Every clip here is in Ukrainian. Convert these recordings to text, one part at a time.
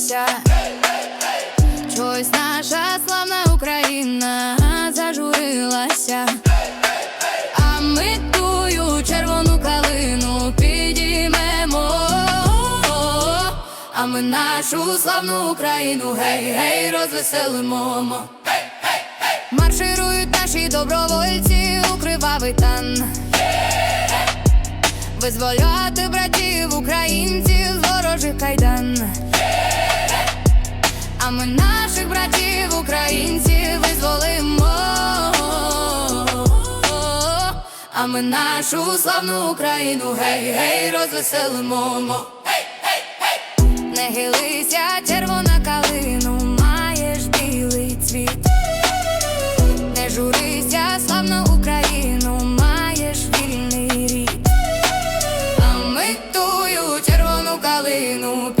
похилилася. Чогось наша славна Україна зажурилася. А ми тую червону калину підіймемо. А ми нашу славну Україну, гей, гей, розвеселимо. Марширують наші добровольці у кривавий тан. Визволяти братів українців Ми наших братів українців визволимо. А ми нашу славну Україну, гей, гей, розвеселимо. Не гилися, червона калину, маєш білий цвіт. Не журися, славна Україну, маєш вільний рід. А ми тую червону калину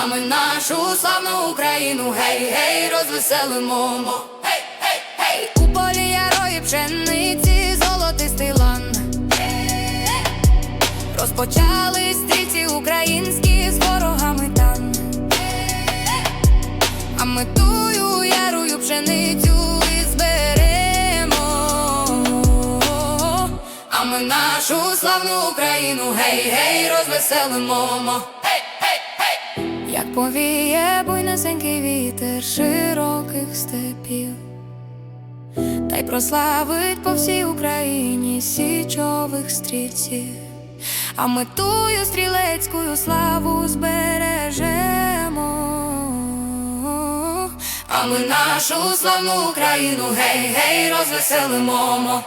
А ми нашу славну Україну, гей, гей, розвеселимо. Гей, гей, гей. У полі ярої пшениці золотистий лан. Розпочали стрільці українські з ворогами там. А ми тую ярую пшеницю і зберемо. А ми нашу славну Україну, гей, гей, розвеселимо. Як повіє буйнесенький вітер широких степів, та й прославить по всій Україні січових стрільців. А ми тую стрілецьку славу збережемо. А ми нашу славну Україну, гей, гей, розвеселимо.